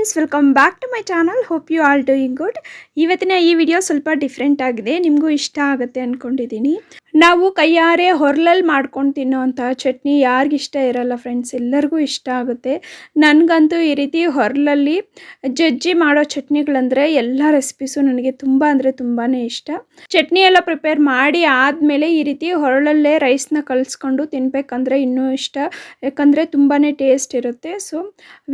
Friends welcome back to my channel hope you all doing good ಇವತ್ತಿನ ಈ video ಸ್ವಲ್ಪ different ಆಗಿದೆ. ನಿಮಗೂ ಇಷ್ಟ ಆಗುತ್ತೆ ಅಂದ್ಕೊಂಡಿದ್ದೀನಿ ನಾವು ಕೈಯಾರೆ ಹೊರಲಲ್ಲಿ ಮಾಡ್ಕೊಂಡು ತಿನ್ನೋವಂಥ ಚಟ್ನಿ ಯಾರಿಗಿಷ್ಟ ಇರಲ್ಲ ಫ್ರೆಂಡ್ಸ್ ಎಲ್ಲರಿಗೂ ಇಷ್ಟ ಆಗುತ್ತೆ. ನನಗಂತೂ ಈ ರೀತಿ ಹೊರಲಲ್ಲಿ ಜಜ್ಜಿ ಮಾಡೋ ಚಟ್ನಿಗಳಂದರೆ ಎಲ್ಲ ರೆಸಿಪೀಸು ನನಗೆ ತುಂಬ ಅಂದರೆ ತುಂಬಾ ಇಷ್ಟ. ಚಟ್ನಿ ಎಲ್ಲ ಪ್ರಿಪೇರ್ ಮಾಡಿ ಆದಮೇಲೆ ಈ ರೀತಿ ಹೊರಳಲ್ಲೇ ರೈಸ್ನ ಕಲಿಸ್ಕೊಂಡು ತಿನ್ನಬೇಕಂದ್ರೆ ಇನ್ನೂ ಇಷ್ಟ, ಯಾಕಂದರೆ ತುಂಬಾ ಟೇಸ್ಟ್ ಇರುತ್ತೆ. ಸೊ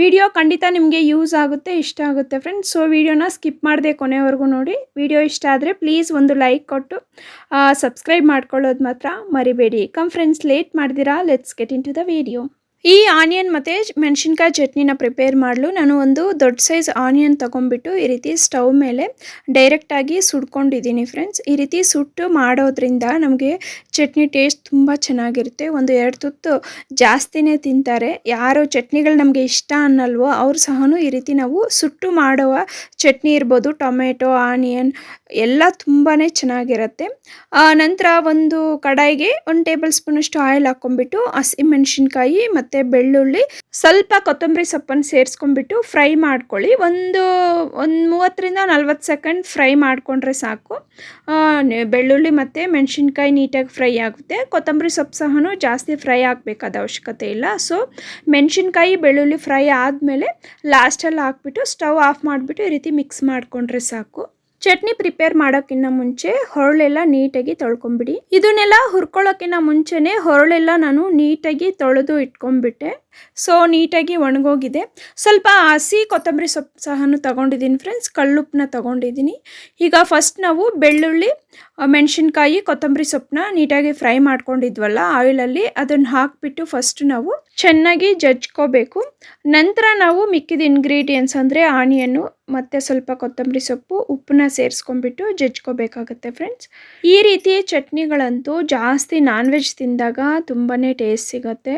ವಿಡಿಯೋ ಖಂಡಿತ ನಿಮಗೆ ಯೂಸ್ ಆಗುತ್ತೆ, ಇಷ್ಟ ಆಗುತ್ತೆ ಫ್ರೆಂಡ್ಸ್ ಸೊ ವಿಡಿಯೋನ ಸ್ಕಿಪ್ ಮಾಡದೆ ಕೊನೆವರೆಗೂ ನೋಡಿ. ವಿಡಿಯೋ ಇಷ್ಟ ಆದರೆ ಪ್ಲೀಸ್ ಒಂದು ಲೈಕ್ ಕೊಟ್ಟು ಸಬ್ಸ್ಕ್ರೈಬ್ ಮಾಡ್ಕೊಳ್ಳೋದು ಮಾತ್ರ ಮರಿಬೇಡಿ. Come late ಮಾಡಿದಿರಾ? Let's get into the video ಈ ಆನಿಯನ್ ಮತ್ತು ಮೆಣಸಿನ್ಕಾಯಿ ಚಟ್ನಿನ ಪ್ರಿಪೇರ್ ಮಾಡಲು. ನಾನು ಒಂದು ದೊಡ್ಡ ಸೈಜ್ ಆನಿಯನ್ ತೊಗೊಂಡ್ಬಿಟ್ಟು ಈ ರೀತಿ ಸ್ಟವ್ ಮೇಲೆ ಡೈರೆಕ್ಟಾಗಿ ಸುಡ್ಕೊಂಡಿದ್ದೀನಿ ಫ್ರೆಂಡ್ಸ್ ಈ ರೀತಿ ಸುಟ್ಟು ಮಾಡೋದ್ರಿಂದ ನಮಗೆ ಚಟ್ನಿ ಟೇಸ್ಟ್ ತುಂಬ ಚೆನ್ನಾಗಿರುತ್ತೆ. ಒಂದು ಎರಡು ತುತ್ತು ಜಾಸ್ತಿನೇ ತಿಂತಾರೆ. ಯಾರು ಚಟ್ನಿಗಳು ನಮಗೆ ಇಷ್ಟ ಅನ್ನಲ್ವೋ ಅವ್ರು ಸಹ ಈ ರೀತಿ ನಾವು ಸುಟ್ಟು ಮಾಡುವ ಚಟ್ನಿ ಇರ್ಬೋದು. ಟೊಮೆಟೊ, ಆನಿಯನ್ ಎಲ್ಲ ತುಂಬಾ ಚೆನ್ನಾಗಿರುತ್ತೆ. ನಂತರ ಒಂದು ಕಡಾಯಿಗೆ ಒಂದು ಟೇಬಲ್ ಸ್ಪೂನಷ್ಟು ಆಯಿಲ್ ಹಾಕ್ಕೊಂಡ್ಬಿಟ್ಟು ಹಸಿಮೆಣ್ಸಿನ್ಕಾಯಿ ಮತ್ತು ಬೆಳ್ಳುಳ್ಳಿ ಸ್ವಲ್ಪ ಕೊತ್ತಂಬರಿ ಸೊಪ್ಪನ್ನು ಸೇರಿಸ್ಕೊಂಡ್ಬಿಟ್ಟು ಫ್ರೈ ಮಾಡ್ಕೊಳ್ಳಿ. ಒಂದು ಒಂದು ಮೂವತ್ತರಿಂದ ನಲ್ವತ್ತು ಸೆಕೆಂಡ್ ಫ್ರೈ ಮಾಡಿಕೊಂಡ್ರೆ ಸಾಕು. ಬೆಳ್ಳುಳ್ಳಿ ಮತ್ತು ಮೆಣಸಿನ್ಕಾಯಿ ನೀಟಾಗಿ ಫ್ರೈ ಆಗುತ್ತೆ. ಕೊತ್ತಂಬರಿ ಸೊಪ್ಪು ಸಹ ಜಾಸ್ತಿ ಫ್ರೈ ಆಗಬೇಕಾದ ಅವಶ್ಯಕತೆ ಇಲ್ಲ. ಸೊ, ಮೆಣಸಿನ್ಕಾಯಿ, ಬೆಳ್ಳುಳ್ಳಿ ಫ್ರೈ ಆದಮೇಲೆ ಲಾಸ್ಟಲ್ಲಿ ಹಾಕ್ಬಿಟ್ಟು ಸ್ಟವ್ ಆಫ್ ಮಾಡಿಬಿಟ್ಟು ಈ ರೀತಿ ಮಿಕ್ಸ್ ಮಾಡಿಕೊಂಡ್ರೆ ಸಾಕು. ಚಟ್ನಿ ಪ್ರಿಪೇರ್ ಮಾಡೋಕ್ಕಿಂತ ಮುಂಚೆ ಹೊರಳೆಲ್ಲ ನೀಟಾಗಿ ತೊಳ್ಕೊಂಬಿಡಿ. ಇದನ್ನೆಲ್ಲ ಹುರ್ಕೊಳ್ಳೋಕ್ಕಿಂತ ಮುಂಚೆನೇ ಹೊರಳೆಲ್ಲ ನಾನು ನೀಟಾಗಿ ತೊಳೆದು ಇಟ್ಕೊಂಡ್ಬಿಟ್ಟೆ ಸೊ ನೀಟಾಗಿ ಒಣಗೋಗಿದೆ. ಸ್ವಲ್ಪ ಹಸಿ ಕೊತ್ತಂಬರಿ ಸೊಪ್ಪು ಸಹ ತಗೊಂಡಿದ್ದೀನಿ ಫ್ರೆಂಡ್ಸ್ ಕಳ್ಳುಪ್ಪನ್ನ ತಗೊಂಡಿದ್ದೀನಿ. ಈಗ ಫಸ್ಟ್ ನಾವು ಬೆಳ್ಳುಳ್ಳಿ ಮೆಣಸಿನ್ಕಾಯಿ, ಕೊತ್ತಂಬರಿ ಸೊಪ್ಪನ್ನ ನೀಟಾಗಿ ಫ್ರೈ ಮಾಡ್ಕೊಂಡಿದ್ವಲ್ಲ ಆಯಿಲಲ್ಲಿ ಅದನ್ನು ಹಾಕಿಬಿಟ್ಟು ಫಸ್ಟ್ ನಾವು ಚೆನ್ನಾಗಿ ಜಜ್ಕೋಬೇಕು. ನಂತರ ನಾವು ಮಿಕ್ಕಿದ ಇಂಗ್ರೀಡಿಯೆಂಟ್ಸ್ ಅಂದರೆ ಆನಿಯನ್ನು ಮತ್ತು ಸ್ವಲ್ಪ ಕೊತ್ತಂಬರಿ ಸೊಪ್ಪು, ಉಪ್ಪನ್ನ ಸೇರಿಸ್ಕೊಂಡ್ಬಿಟ್ಟು ಜಜ್ಕೋಬೇಕಾಗತ್ತೆ ಫ್ರೆಂಡ್ಸ್ ಈ ರೀತಿ ಚಟ್ನಿಗಳಂತೂ ಜಾಸ್ತಿ ನಾನ್ ವೆಜ್ ತಿಂದಾಗ ತುಂಬಾ ಟೇಸ್ಟ್ ಸಿಗುತ್ತೆ.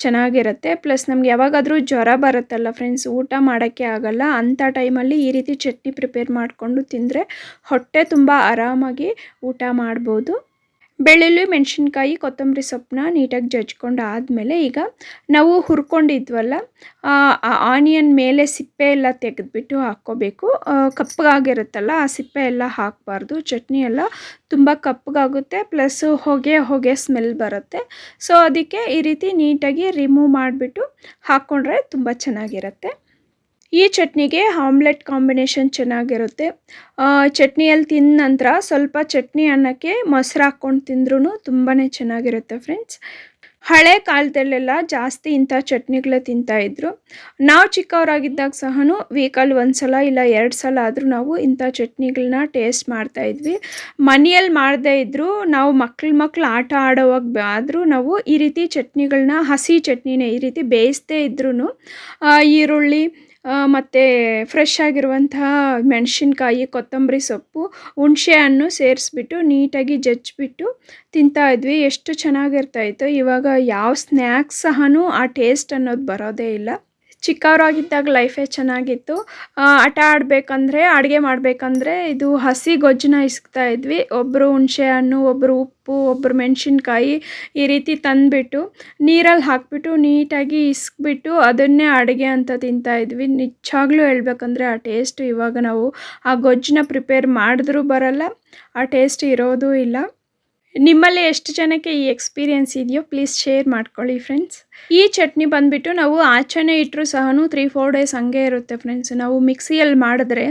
ಚೆನ್ನಾಗಿರುತ್ತೆ. ಪ್ಲಸ್ ನಮ್ಗೆ ಯಾವಾಗಾದರೂ ಜ್ವರ ಬರುತ್ತಲ್ಲ ಫ್ರೆಂಡ್ಸ್ ಊಟ ಮಾಡೋಕ್ಕೆ ಆಗಲ್ಲ. ಅಂಥ ಟೈಮಲ್ಲಿ ಈ ರೀತಿ ಚಟ್ನಿ ಪ್ರಿಪೇರ್ ಮಾಡಿಕೊಂಡು ತಿಂದರೆ ಹೊಟ್ಟೆ ತುಂಬ ಆರಾಮಾಗಿ ಊಟ ಮಾಡ್ಬೋದು. ಬೆಳ್ಳುಳ್ಳಿ, ಮೆಣಸಿನ್ಕಾಯಿ, ಕೊತ್ತಂಬರಿ ಸೊಪ್ಪನ್ನ ನೀಟಾಗಿ ಜಜ್ಕೊಂಡು ಆದಮೇಲೆ ಈಗ ನಾವು ಹುರ್ಕೊಂಡಿದ್ವಲ್ಲ ಆನಿಯನ್ ಮೇಲೆ ಸಿಪ್ಪೆ ಎಲ್ಲ ತೆಗೆದ್ಬಿಟ್ಟು ಹಾಕ್ಕೋಬೇಕು. ಕಪ್ಪಗಾಗಿರುತ್ತಲ್ಲ ಆ ಸಿಪ್ಪೆ ಎಲ್ಲ ಹಾಕಬಾರ್ದು. ಚಟ್ನಿ ಎಲ್ಲ ತುಂಬ ಕಪ್ಪಗಾಗುತ್ತೆ ಪ್ಲಸ್ ಹೊಗೆ ಹೊಗೆ ಸ್ಮೆಲ್ ಬರುತ್ತೆ. ಸೊ ಅದಕ್ಕೆ ಈ ರೀತಿ ನೀಟಾಗಿ ರಿಮೂವ್ ಮಾಡಿಬಿಟ್ಟು ಹಾಕ್ಕೊಂಡ್ರೆ ತುಂಬ ಚೆನ್ನಾಗಿರುತ್ತೆ. ಈ ಚಟ್ನಿಗೆ ಆಮ್ಲೆಟ್ ಕಾಂಬಿನೇಷನ್ ಚೆನ್ನಾಗಿರುತ್ತೆ. ಚಟ್ನಿಯಲ್ಲಿ ತಿಂದ ನಂತರ ಸ್ವಲ್ಪ ಚಟ್ನಿ ಅನ್ನಕ್ಕೆ ಮೊಸರು ಹಾಕ್ಕೊಂಡು ತಿಂದ್ರೂ ತುಂಬಾ ಚೆನ್ನಾಗಿರುತ್ತೆ ಫ್ರೆಂಡ್ಸ್. ಹಳೆ ಕಾಲದಲ್ಲೆಲ್ಲ ಜಾಸ್ತಿ ಇಂಥ ಚಟ್ನಿಗಳೇ ತಿಂತಾಯಿದ್ರು ನಾವು ಚಿಕ್ಕವರಾಗಿದ್ದಾಗ ಸಹ ವೀಕಲ್ಲಿ ಒಂದು ಸಲ ಇಲ್ಲ ಎರಡು ಸಲ ಆದರೂ ನಾವು ಇಂಥ ಚಟ್ನಿಗಳನ್ನ ಟೇಸ್ಟ್ ಮಾಡ್ತಾಯಿದ್ವಿ ಮನೆಯಲ್ಲಿ ಮಾಡದೇ ಇದ್ದರೂ ನಾವು ಮಕ್ಳು ಮಕ್ಳು ಆಟ ಆಡೋವಾಗ ಆದರೂ ನಾವು ಈ ರೀತಿ ಚಟ್ನಿಗಳನ್ನ ಹಸಿ ಚಟ್ನಿನೇ ಈ ರೀತಿ ಬೇಯಿಸದೇ ಇದ್ರೂ ಈರುಳ್ಳಿ ಮತ್ತು ಫ್ರೆಶ್ ಆಗಿರುವಂತಹ ಮೆಣಸಿನ್ಕಾಯಿ, ಕೊತ್ತಂಬರಿ ಸೊಪ್ಪು, ಹುಣಸೆ ಹಣ್ಣು ಸೇರಿಸ್ಬಿಟ್ಟು ನೀಟಾಗಿ ಜಜ್ಜಿಬಿಟ್ಟು ತಿಂತಾ ಇದ್ವಿ. ಎಷ್ಟು ಚೆನ್ನಾಗಿರ್ತಾಯಿತ್ತು ಇವಾಗ ಯಾವ ಸ್ನ್ಯಾಕ್ಸ್ ಸಹ ಆ ಟೇಸ್ಟ್ ಅನ್ನೋದು ಬರೋದೇ ಇಲ್ಲ. ಚಿಕ್ಕವರಾಗಿದ್ದಾಗ ಲೈಫೇ ಚೆನ್ನಾಗಿತ್ತು. ಆಟ ಆಡಬೇಕಂದ್ರೆ, ಅಡುಗೆ ಮಾಡಬೇಕಂದ್ರೆ ಇದು ಹಸಿ ಗೊಜ್ಜನ್ನ ಇಸ್ಕ್ತಾ ಇದ್ವಿ. ಒಬ್ಬರು ಹುಣಸೆ ಹಣ್ಣು ಒಬ್ಬರು ಉಪ್ಪು ಒಬ್ಬರು ಮೆಣಸಿನ್ಕಾಯಿ ಈ ರೀತಿ ತಂದುಬಿಟ್ಟು ನೀರಲ್ಲಿ ಹಾಕಿಬಿಟ್ಟು ನೀಟಾಗಿ ಇಸ್ಕ್ಬಿಟ್ಟು ಅದನ್ನೇ ಅಡುಗೆ ಅಂತ ತಿಂತಾ ಇದ್ವಿ. ನಿಜವಾಗ್ಲೂ ಹೇಳ್ಬೇಕಂದ್ರೆ ಆ ಟೇಸ್ಟ್ ಇವಾಗ ನಾವು ಆ ಗೊಜ್ಜನ್ನ ಪ್ರಿಪೇರ್ ಮಾಡಿದ್ರೂ ಬರಲ್ಲ, ಆ ಟೇಸ್ಟ್ ಇರೋದೂ ಇಲ್ಲ. ನಿಮ್ಮಲ್ಲಿ ಎಷ್ಟು ಜನಕ್ಕೆ ಈ ಎಕ್ಸ್ಪೀರಿಯೆನ್ಸ್ ಇದೆಯೋ ಪ್ಲೀಸ್ ಶೇರ್ ಮಾಡ್ಕೊಳ್ಳಿ ಫ್ರೆಂಡ್ಸ್ ಈ ಚಟ್ನಿ ಬಂದುಬಿಟ್ಟು ನಾವು ಆಚೆನೇ ಇಟ್ಟರು ಸಹ ತ್ರೀ ಫೋರ್ ಡೇಸ್ ಹಂಗೆ ಇರುತ್ತೆ ಫ್ರೆಂಡ್ಸ್ ನಾವು ಮಿಕ್ಸಿಯಲ್ಲಿ ಮಾಡಿದ್ರೆ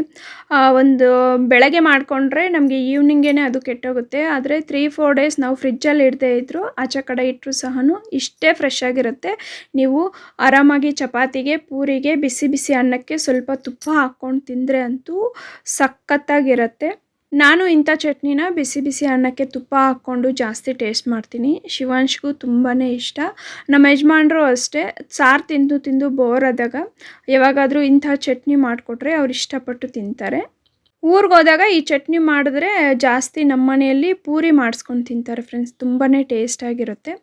ಒಂದು ಬೆಳಗ್ಗೆ ಮಾಡಿಕೊಂಡ್ರೆ ನಮಗೆ ಈವ್ನಿಂಗೇ ಅದು ಕೆಟ್ಟೋಗುತ್ತೆ. ಆದರೆ ತ್ರೀ ಫೋರ್ ಡೇಸ್ ನಾವು ಫ್ರಿಜ್ಜಲ್ಲಿ ಇಡದೇ ಇದ್ದರೂ ಆಚೆ ಕಡೆ ಇಟ್ಟರು ಸಹ ಇಷ್ಟೇ ಫ್ರೆಶ್ ಆಗಿರುತ್ತೆ. ನೀವು ಆರಾಮಾಗಿ ಚಪಾತಿಗೆ, ಪೂರಿಗೆ, ಬಿಸಿ ಬಿಸಿ ಅನ್ನಕ್ಕೆ ಸ್ವಲ್ಪ ತುಪ್ಪ ಹಾಕ್ಕೊಂಡು ತಿಂದರೆ ಅಂತೂ ಸಖತ್ತಾಗಿರುತ್ತೆ. ನಾನು ಇಂಥ ಚಟ್ನಿನ ಬಿಸಿ ಬಿಸಿ ಅನ್ನಕ್ಕೆ ತುಪ್ಪ ಹಾಕ್ಕೊಂಡು ಜಾಸ್ತಿ ಟೇಸ್ಟ್ ಮಾಡ್ತೀನಿ. ಶಿವಾಂಶ್ಗೂ ತುಂಬಾ ಇಷ್ಟ. ನಮ್ಮ ಯಜಮಾನ್ರು ಅಷ್ಟೇ, ಸಾರು ತಿಂದು ತಿಂದು ಬೋರ್ ಆದಾಗ ಯಾವಾಗಾದರೂ ಇಂಥ ಚಟ್ನಿ ಮಾಡಿಕೊಟ್ರೆ ಅವ್ರು ಇಷ್ಟಪಟ್ಟು ತಿಂತಾರೆ. ಊರಿಗೆ ಹೋದಾಗ ಈ ಚಟ್ನಿ ಮಾಡಿದ್ರೆ ಜಾಸ್ತಿ ನಮ್ಮ ಮನೆಯಲ್ಲಿ ಪೂರಿ ಮಾಡಿಸ್ಕೊಂಡು ತಿಂತಾರೆ ಫ್ರೆಂಡ್ಸ್ ತುಂಬಾ ಟೇಸ್ಟಾಗಿರುತ್ತೆ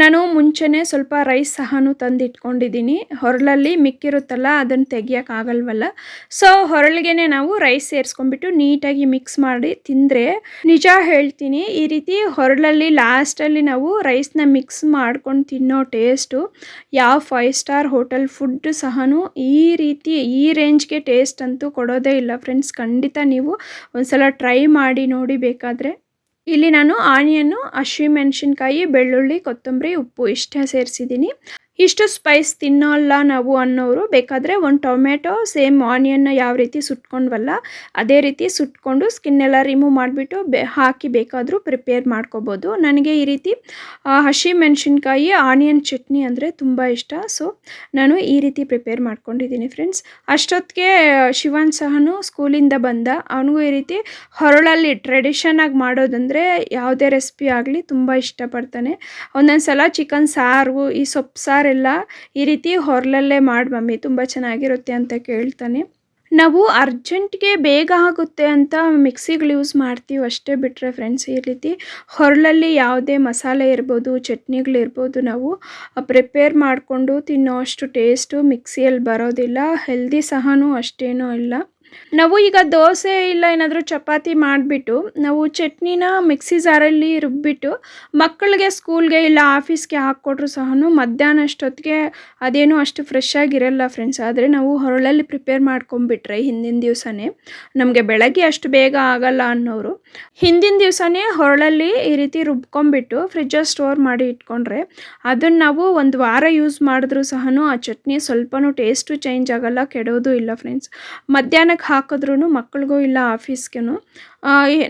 ನಾನು ಮುಂಚೆನೇ ಸ್ವಲ್ಪ ರೈಸ್ ಸಹನೂ ತಂದು ಇಟ್ಕೊಂಡಿದ್ದೀನಿ. ಹೊರಳಲ್ಲಿ ಮಿಕ್ಕಿರುತ್ತಲ್ಲ, ಅದನ್ನು ತೆಗಿಯೋಕ್ಕಾಗಲ್ವಲ್ಲ ಸೊ ಹೊರಳಿಗೆ ನಾವು ರೈಸ್ ಸೇರಿಸ್ಕೊಂಡ್ಬಿಟ್ಟು ನೀಟಾಗಿ ಮಿಕ್ಸ್ ಮಾಡಿ ತಿಂದರೆ ನಿಜ ಹೇಳ್ತೀನಿ, ಈ ರೀತಿ ಹೊರಳಲ್ಲಿ ಲಾಸ್ಟಲ್ಲಿ ನಾವು ರೈಸ್ನ ಮಿಕ್ಸ್ ಮಾಡ್ಕೊಂಡು ತಿನ್ನೋ ಟೇಸ್ಟು ಯಾವ ಫೈವ್ ಸ್ಟಾರ್ ಹೋಟೆಲ್ ಫುಡ್ ಸಹನೂ ಈ ರೀತಿ ಈ ರೇಂಜ್ಗೆ ಟೇಸ್ಟ್ ಅಂತೂ ಕೊಡೋದೇ ಇಲ್ಲ ಫ್ರೆಂಡ್ಸ್ ಖಂಡಿತ ನೀವು ಒಂದ್ಸಲ ಟ್ರೈ ಮಾಡಿ ನೋಡಿ ಬೇಕಾದರೆ. ಇಲ್ಲಿ ನಾನು ಆನಿಯನ್ನು ಹಸಿಮೆಣಸಿನ್ಕಾಯಿ ಬೆಳ್ಳುಳ್ಳಿ, ಕೊತ್ತಂಬರಿ, ಉಪ್ಪು ಇಷ್ಟೇ ಸೇರಿಸಿದ್ದೀನಿ. ಇಷ್ಟು ಸ್ಪೈಸ್ ತಿನ್ನೋಲ್ಲ ನಾವು ಅನ್ನೋರು. ಬೇಕಾದರೆ ಒಂದು ಟೊಮೆಟೊ ಸೇಮ್ ಆನಿಯನ್ನ ಯಾವ ರೀತಿ ಸುಟ್ಕೊಂಡ್ವಲ್ಲ, ಅದೇ ರೀತಿ ಸುಟ್ಕೊಂಡು ಸ್ಕಿನ್ನೆಲ್ಲ ರಿಮೂವ್ ಮಾಡಿಬಿಟ್ಟು ಬೆ, ಹಾಕಿ ಬೇಕಾದರೂ ಪ್ರಿಪೇರ್ ಮಾಡ್ಕೋಬೋದು. ನನಗೆ ಈ ರೀತಿ ಹಸಿ ಮೆಣಸಿನ್ಕಾಯಿ ಆನಿಯನ್ ಚಟ್ನಿ ಅಂದರೆ ತುಂಬ ಇಷ್ಟ. ಸೊ ನಾನು ಈ ರೀತಿ ಪ್ರಿಪೇರ್ ಮಾಡ್ಕೊಂಡಿದ್ದೀನಿ ಫ್ರೆಂಡ್ಸ್ ಅಷ್ಟೊತ್ತಿಗೆ, ಶಿವನ್ ಸಹನು ಸ್ಕೂಲಿಂದ ಬಂದ. ಅವನಿಗೂ ಈ ರೀತಿ ಹೊರಳಲ್ಲಿ ಟ್ರೆಡಿಷನಾಗಿ ಮಾಡೋದಂದರೆ ಯಾವುದೇ ರೆಸಿಪಿ ಆಗಲಿ ತುಂಬ ಇಷ್ಟಪಡ್ತಾನೆ. ಒಂದೊಂದು ಸಲ ಚಿಕನ್ ಸಾರು, ಈ ಸೊಪ್ಪು ಸಾರು ಎಲ್ಲ ಈ ರೀತಿ ಹೊರಲಲ್ಲೇ ಮಾಡಿ ಮಮ್ಮಿ, ತುಂಬ ಚೆನ್ನಾಗಿರುತ್ತೆ ಅಂತ ಕೇಳ್ತಾನೆ. ನಾವು ಅರ್ಜೆಂಟ್ಗೆ ಬೇಗ ಆಗುತ್ತೆ ಅಂತ ಮಿಕ್ಸಿಗಳು ಯೂಸ್ ಮಾಡ್ತೀವಿ ಅಷ್ಟೇ ಬಿಟ್ಟರೆ ಫ್ರೆಂಡ್ಸ್ ಈ ರೀತಿ ಹೊರಳಲ್ಲಿ ಯಾವುದೇ ಮಸಾಲೆ ಇರ್ಬೋದು ಚಟ್ನಿಗಳಿರ್ಬೋದು ನಾವು ಪ್ರಿಪೇರ್ ಮಾಡಿಕೊಂಡು ತಿನ್ನೋ ಅಷ್ಟು ಟೇಸ್ಟು ಮಿಕ್ಸಿಯಲ್ಲಿ ಬರೋದಿಲ್ಲ. ಹೆಲ್ದಿ ಸಹನೂ ಅಷ್ಟೇನೂ ಇಲ್ಲ. ನಾವು ಈಗ ದೋಸೆ ಇಲ್ಲ ಏನಾದರೂ ಚಪಾತಿ ಮಾಡಿಬಿಟ್ಟು, ನಾವು ಚಟ್ನಿನ ಮಿಕ್ಸಿ ಜಾರಲ್ಲಿ ರುಬ್ಬಿಟ್ಟು, ಮಕ್ಕಳಿಗೆ ಸ್ಕೂಲ್ಗೆ ಇಲ್ಲ ಆಫೀಸ್ಗೆ ಹಾಕ್ಕೊಟ್ರು ಸಹ ಮಧ್ಯಾಹ್ನ ಅಷ್ಟೊತ್ತಿಗೆ ಅದೇನು ಅಷ್ಟು ಫ್ರೆಶ್ ಆಗಿರಲ್ಲ ಫ್ರೆಂಡ್ಸ್ ಆದರೆ ನಾವು ಹೊರಳಲ್ಲಿ ಪ್ರಿಪೇರ್ ಮಾಡ್ಕೊಂಬಿಟ್ರೆ ಹಿಂದಿನ ದಿವಸನೇ ನಮಗೆ ಬೆಳಗ್ಗೆ ಅಷ್ಟು ಬೇಗ ಆಗಲ್ಲ ಅನ್ನೋರು. ಹಿಂದಿನ ದಿವಸನೇ ಹೊರಳಲ್ಲಿ ಈ ರೀತಿ ರುಬ್ಕೊಂಬಿಟ್ಟು ಫ್ರಿಜ್ಜಲ್ಲಿ ಸ್ಟೋರ್ ಮಾಡಿ ಇಟ್ಕೊಂಡ್ರೆ ಅದನ್ನು ನಾವು ಒಂದು ವಾರ ಯೂಸ್ ಮಾಡಿದ್ರೂ ಸಹ ಆ ಚಟ್ನಿ ಸ್ವಲ್ಪನೂ ಟೇಸ್ಟು ಚೇಂಜ್ ಆಗಲ್ಲ, ಕೆಡೋದು ಇಲ್ಲ ಫ್ರೆಂಡ್ಸ್ ಮಧ್ಯಾಹ್ನಕ್ಕೆ ಹಾಕಿದ್ರೂ ಮಕ್ಳಿಗೂ ಇಲ್ಲ ಆಫೀಸ್ಗೂ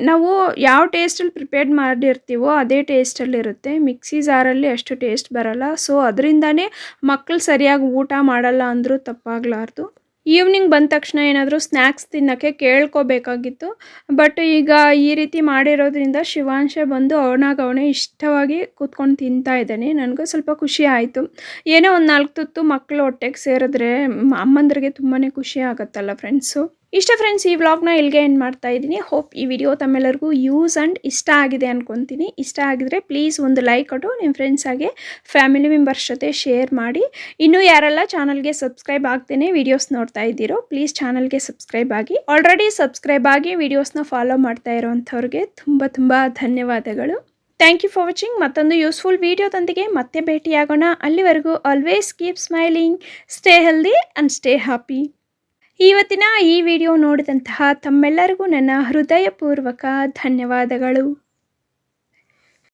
ನಾವು ಯಾವ ಟೇಸ್ಟಲ್ಲಿ ಪ್ರಿಪೇರ್ ಮಾಡಿರ್ತೀವೋ ಅದೇ ಟೇಸ್ಟಲ್ಲಿರುತ್ತೆ ಮಿಕ್ಸಿ ಜಾರಲ್ಲಿ ಅಷ್ಟು ಟೇಸ್ಟ್ ಬರಲ್ಲ. ಸೊ, ಅದರಿಂದನೇ ಮಕ್ಕಳು ಸರಿಯಾಗಿ ಊಟ ಮಾಡಲ್ಲ ಅಂದರೂ ತಪ್ಪಾಗಲಾರ್ದು. ಈವ್ನಿಂಗ್ ಬಂದ ತಕ್ಷಣ ಏನಾದರೂ ಸ್ನ್ಯಾಕ್ಸ್ ತಿನ್ನೋಕ್ಕೆ ಕೇಳ್ಕೋಬೇಕಾಗಿತ್ತು. ಬಟ್ ಈಗ ಈ ರೀತಿ ಮಾಡಿರೋದ್ರಿಂದ ಶಿವಾಂಶ ಬಂದು ಅವನಾಗ ಅವನೇ ಇಷ್ಟವಾಗಿ ಕೂತ್ಕೊಂಡು ತಿಂತಾ ಇದ್ದಾನೆ. ನನಗೂ ಸ್ವಲ್ಪ ಖುಷಿ ಆಯಿತು. ಏನೋ ಒಂದು ನಾಲ್ಕು ತುತ್ತು ಮಕ್ಕಳು ಹೊಟ್ಟೆಗೆ ಸೇರಿದ್ರೆ ಅಮ್ಮಂದ್ರಿಗೆ ತುಂಬಾ ಖುಷಿ ಆಗುತ್ತಲ್ಲ ಫ್ರೆಂಡ್ಸು ಇಷ್ಟ ಫ್ರೆಂಡ್ಸ್ ಈ ವ್ಲಾಗ್ನ ಇಲ್ಲಿಗೆ ಏನು ಮಾಡ್ತಾ ಇದ್ದೀನಿ. ಹೋಪ್ ಈ ವಿಡಿಯೋ ತಮ್ಮೆಲ್ಲರಿಗೂ ಯೂಸ್ ಆ್ಯಂಡ್ ಇಷ್ಟ ಆಗಿದೆ ಅಂದ್ಕೊತೀನಿ ಇಷ್ಟ ಆಗಿದ್ರೆ ಪ್ಲೀಸ್ ಒಂದು ಲೈಕ್ ಕೊಟ್ಟು ನಿಮ್ಮ ಫ್ರೆಂಡ್ಸ್ ಹಾಗೆ ಫ್ಯಾಮಿಲಿ ಮೆಂಬರ್ಸ್ ಜೊತೆ ಶೇರ್ ಮಾಡಿ. ಇನ್ನೂ ಯಾರೆಲ್ಲ ಚಾನಲ್ಗೆ ಸಬ್ಸ್ಕ್ರೈಬ್ ಆಗ್ತೇನೆ ವೀಡಿಯೋಸ್ ನೋಡ್ತಾ ಇದ್ದೀರೋ ಪ್ಲೀಸ್ ಚಾನಲ್ಗೆ ಸಬ್ಸ್ಕ್ರೈಬ್ ಆಗಿ. ಆಲ್ರೆಡಿ ಸಬ್ಸ್ಕ್ರೈಬ್ ಆಗಿ ವೀಡಿಯೋಸ್ನ ಫಾಲೋ ಮಾಡ್ತಾ ಇರೋವಂಥವ್ರಿಗೆ ತುಂಬ ತುಂಬ ಧನ್ಯವಾದಗಳು. ಥ್ಯಾಂಕ್ ಯು ಫಾರ್ ವಾಚಿಂಗ್ ಮತ್ತೊಂದು ಯೂಸ್ಫುಲ್ ವೀಡಿಯೋದೊಂದಿಗೆ ಮತ್ತೆ ಭೇಟಿಯಾಗೋಣ. ಅಲ್ಲಿವರೆಗೂ always keep smiling stay healthy and stay happy ಇವತ್ತಿನ ಈ ವಿಡಿಯೋ ನೋಡಿದಂತಹ ತಮ್ಮೆಲ್ಲರಿಗೂ ನನ್ನ ಹೃದಯಪೂರ್ವಕ ಧನ್ಯವಾದಗಳು.